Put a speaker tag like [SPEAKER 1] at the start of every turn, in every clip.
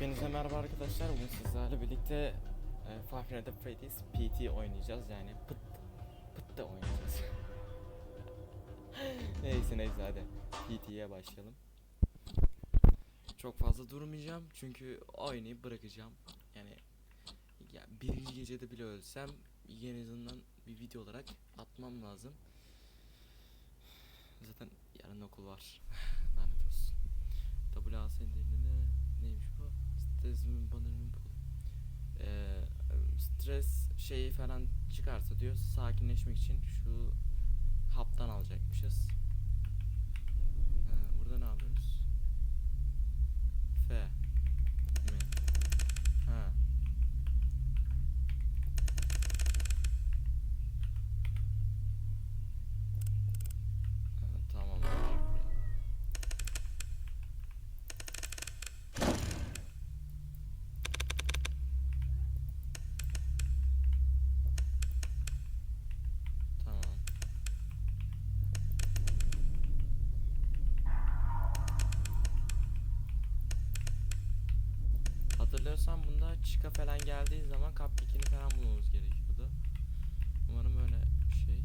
[SPEAKER 1] Hepinize merhaba arkadaşlar. Bugün sizlerle birlikte e, Five Nights at Freddy's PT oynayacağız. Yani pıt pıt da oynayacağız. neyse neyse hadi PT'ye başlayalım. Çok fazla durmayacağım çünkü oynayıp bırakacağım. Yani ya birinci gecede bile ölsem en azından bir video olarak atmam lazım. Zaten yarın okul var. Lanet olsun. Neymiş bu? Stres mi banner mi bu? Ee, stres şeyi falan çıkarsa diyor sakinleşmek için şu haptan alacakmışız. Ee, burada ne yapıyoruz? F mi? Ha. Ha, Tamam. Tamam. Hatırlıyorsan bunda çıka falan geldiği zaman cupcake'ini falan bulmamız gerekiyordu. Umarım öyle bir şey.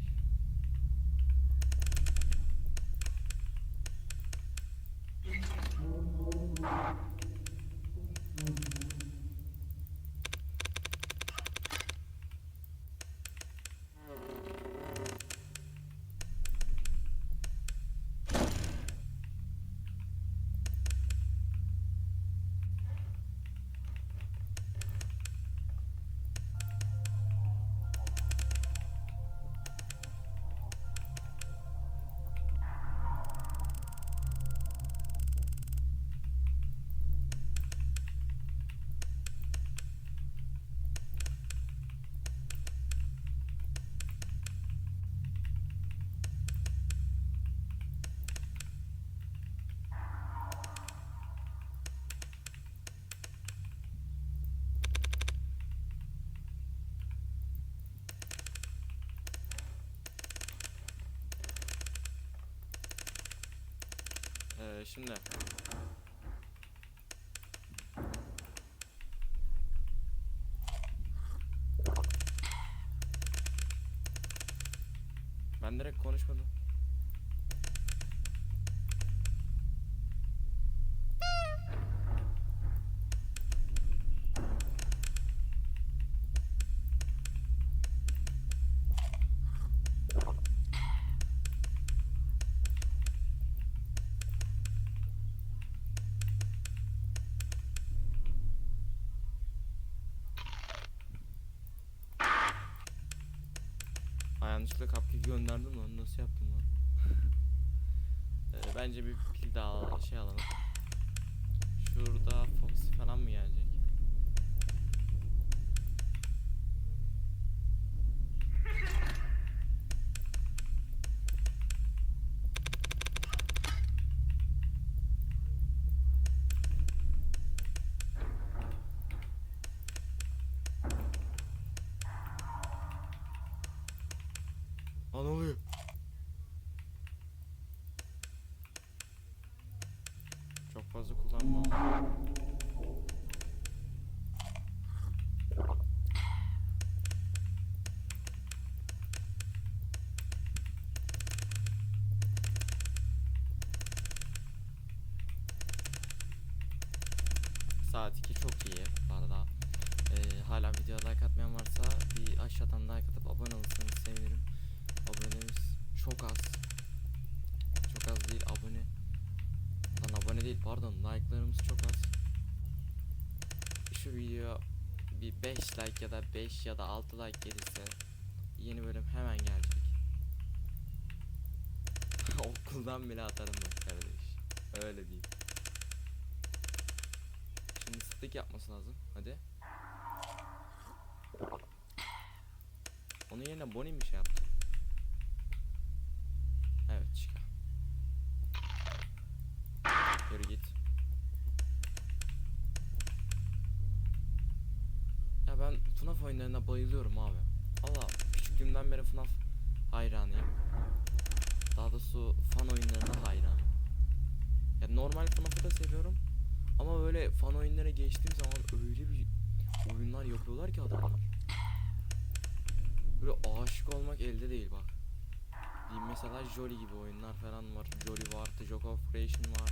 [SPEAKER 1] Ee, şimdi Ben direkt konuşmadım. Yanlışlıkla cupcake gönderdim lan nasıl yaptım lan? Ee, bence bir pil daha şey alalım. Şurada Fox falan mı gelecek? Aa ne oluyor? Çok fazla kullanma. Saat 2 çok iyi bu arada. Ee, hala video like atmayan varsa bir aşağıdan like atıp abone olursanız sevinirim. Abonemiz çok az. Çok az değil abone. Lan abone değil pardon like'larımız çok az. Şu video bir 5 like ya da 5 ya da 6 like gelirse yeni bölüm hemen gelecek. Okuldan bile atarım bak kardeş. Öyle değil. Şimdi stick yapması lazım. Hadi. Onun yerine Bonnie mi şey yaptı? Evet çıkar. Yürü git. Ya ben FNAF oyunlarına bayılıyorum abi. Allah küçüklüğümden beri FNAF hayranıyım. Daha doğrusu fan oyunlarına hayranım. Ya normal FNAF'ı da seviyorum. Ama böyle fan oyunlara geçtiğim zaman öyle bir oyunlar yapıyorlar ki adamlar. Böyle aşık olmak elde değil bak. Diyeyim mesela Jolly gibi oyunlar falan var. Jolly var, The Joke of Creation var.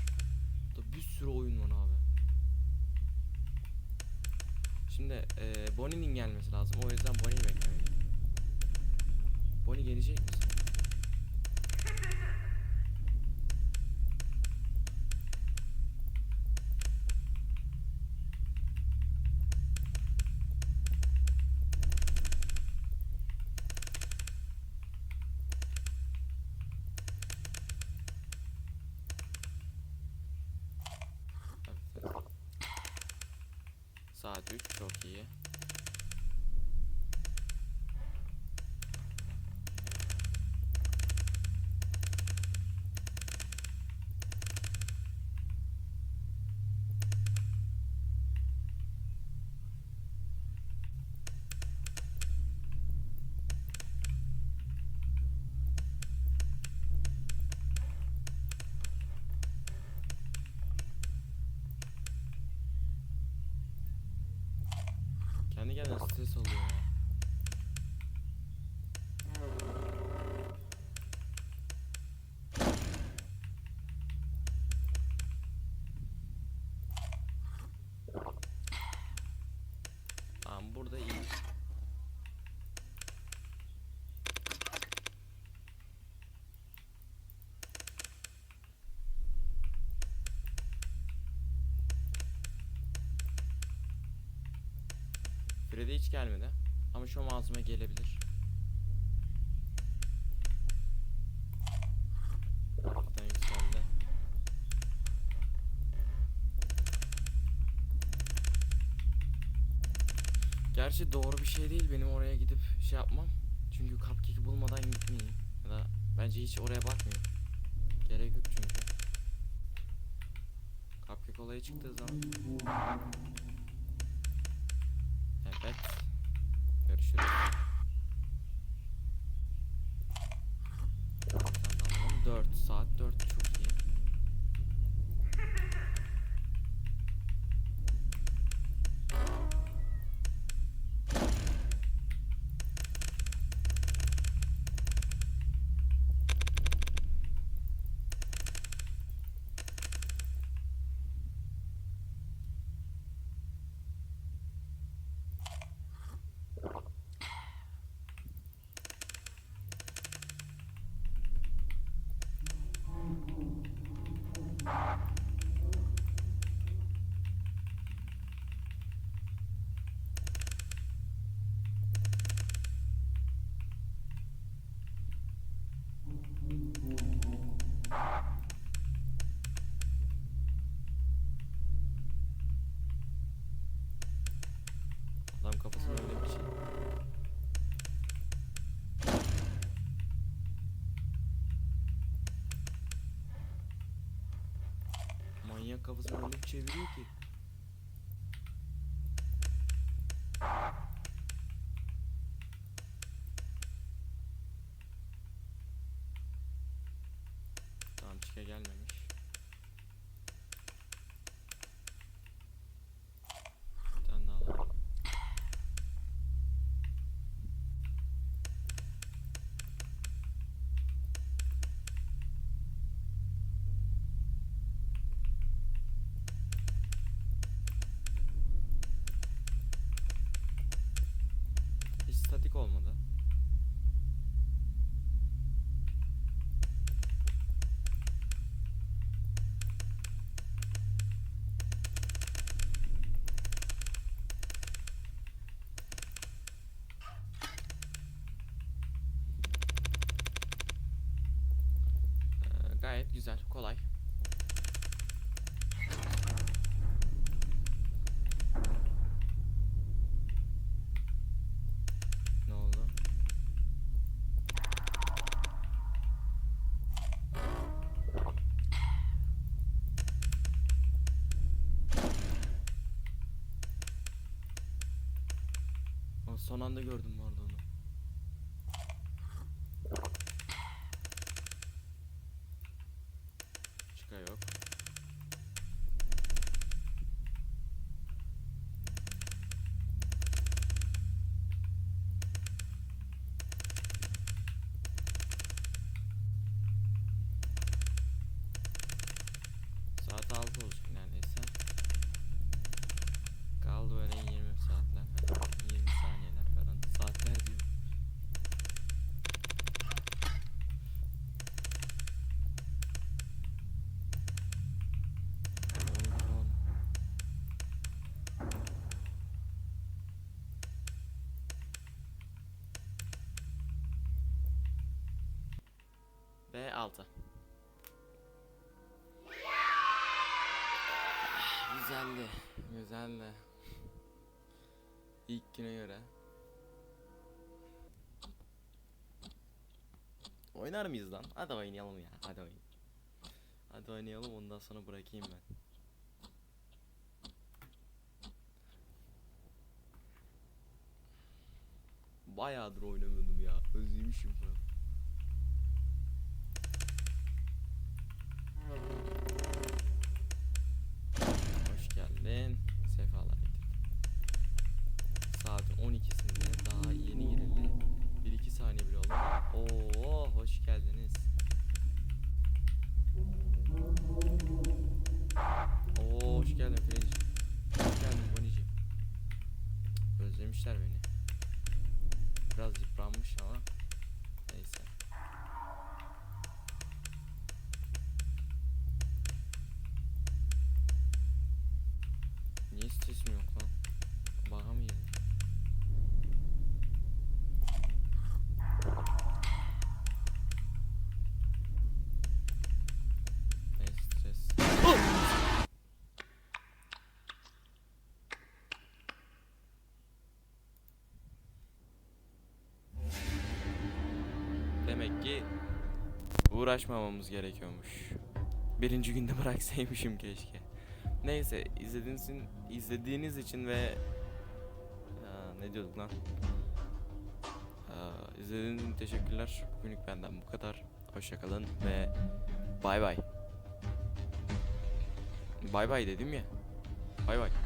[SPEAKER 1] Da bir sürü oyun var abi. Şimdi eee Bonnie'nin gelmesi lazım. O yüzden Bonnie'yi beklemeliyim. Bonnie gelecek misin? Saat 3 çok iyi. Kendine stres oluyor. Tamam burada iyi. Freddy hiç gelmedi. Ama şu malzeme gelebilir. Gerçi doğru bir şey değil benim oraya gidip şey yapmam. Çünkü cupcake'i bulmadan gitmeyeyim. Ya da bence hiç oraya bakmayayım. Gerek yok çünkü. Cupcake olayı çıktığı zaman Evet. Görüşürüz. 4 saat 4 çok iyi. Adam kafasına öyle bir şey. Manyak kafasını öyle bir çeviriyor ki. Tamam çıka gelmemiş. Bir tane daha alalım. Hiç statik olmadı. Ee, gayet güzel, kolay. Ne oldu? Aa, Son anda gördüm bu arada onu. Çıka yok. 6. Güzeldi. Güzeldi. İlk güne göre. Oynar mıyız lan? Hadi oynayalım ya. Hadi oynayalım. Hadi oynayalım ondan sonra bırakayım ben. Bayağıdır oynamıyordum ya. Özlemişim falan. Niye stresim yok lan? Baga mı stres? Demek ki uğraşmamamız gerekiyormuş. Birinci günde bıraksaymışım keşke. Neyse izlediğiniz için, izlediğiniz için ve Aa, ne diyorduk lan? Aa, izlediğiniz için teşekkürler. Bugünlük benden bu kadar. Hoşçakalın ve bay bay. Bay bay dedim ya. Bay bay.